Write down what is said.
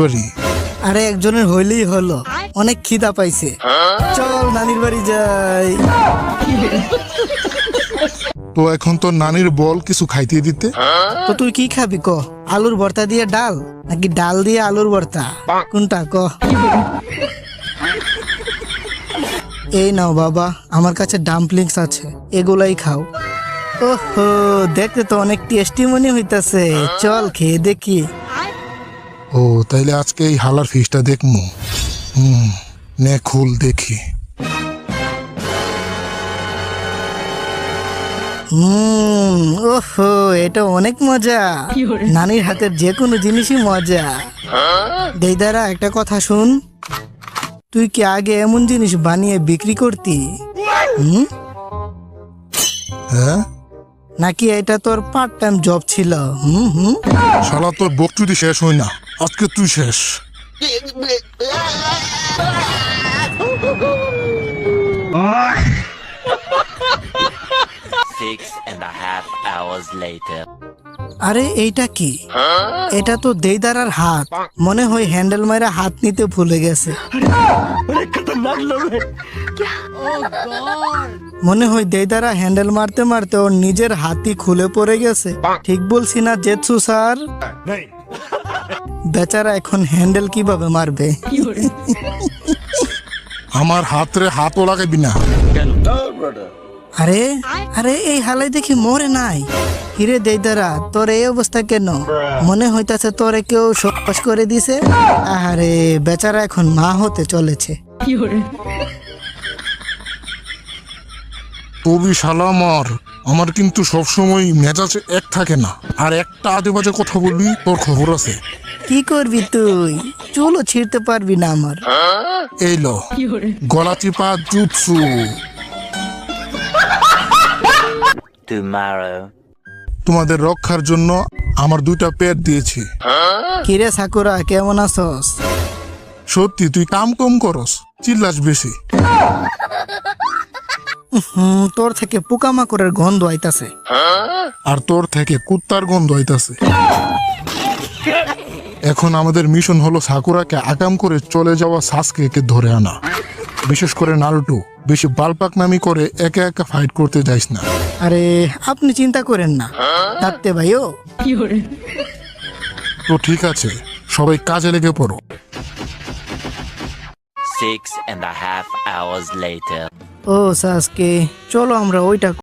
বাড়ি আরে একজনের হইলেই হলো। অনেক খিদা পাইছে। চল নানির বাড়ি যাই। তো এখন তো নানির বল কিছু খাইতে দিতে? তো তুই কি খাবি ক? আলুর ভর্তা দিয়ে ডাল নাকি ডাল দিয়ে আলুর ভর্তা? কোনটা ক? এই নাও বাবা আমার কাছে ডাম্পলিংস আছে এগুলাই খাও। ওহো দেখতে তো অনেক টেস্টি মনে হইতাছে। চল খেয়ে দেখি। ও তাইলে আজকে এই হালার ফিসটা দেখমু। হুম নে খুল দেখি। হুম ওহো এটা অনেক মজা। নানির হাতের যে কোনো জিনিসই মজা। দেইদারা একটা কথা শুন। তুই কি আগে এমন জিনিস বানিয়ে বিক্রি করতি? হুম? হ্যাঁ? নাকি এটা তোর পার্ট টাইম জব ছিল? হুম হুম? শালা তোর বকচুদি শেষ হয় না আজকে তুই শেষ। Six and a half hours later. আরে এইটা কি? এটা তো দেইদারার হাত। মনে হয় হ্যান্ডেল মাইরা হাত নিতে ভুলে গেছে। মনে হয় দেইদারা হ্যান্ডেল মারতে মারতে ওর নিজের হাতই খুলে পড়ে গেছে। ঠিক বলছি না জেৎসু স্যার? বেচারা এখন হ্যান্ডেল কীভাবে মারবে? আমার হাতরে হাতও লাগাবি না। আরে আরে এই হালাই দেখি মরে নাই। হিরে দেইদারা তোর এই অবস্থা কেন? মনে হইতাছে তোরে কেউ সবাস করে দিছে। আরে বেচারা এখন মা হতে চলেছে। তবি শালা আমার আমার কিন্তু সবসময় মেজাজ এক থাকে না। আর একটা আজে বাজে কথা বলবি তোর খবর আছে। কি করবি তুই? চুলও ছিঁড়তে পারবি না আমার। এই লো গলা চিপা জুৎসু। Tomorrow. তোমাদের রক্ষার জন্য আমার দুইটা পেট দিয়েছি। কিরে সাকুরা কেমন আছস? সত্যি তুই কাম কম করস চিল্লাস বেশি। তোর থেকে পোকামাকড়ের গন্ধ আইতাছে। আর তোর থেকে কুত্তার গন্ধ আইতাছে। এখন আমাদের মিশন হলো সাকুরাকে আকাম করে চলে যাওয়া সাসকে ধরে আনা। বিশেষ করে নারুটু বেশি বালপাক নামি করে একা একা ফাইট করতে যাইস না। আরে আপনি চিন্তা করেন না। থাকতে ভাইও তো ঠিক আছে সবাই কাজে লেগে পড়ো। Six and a half hours later. ও সাসকে। চলো আমরা ওইটা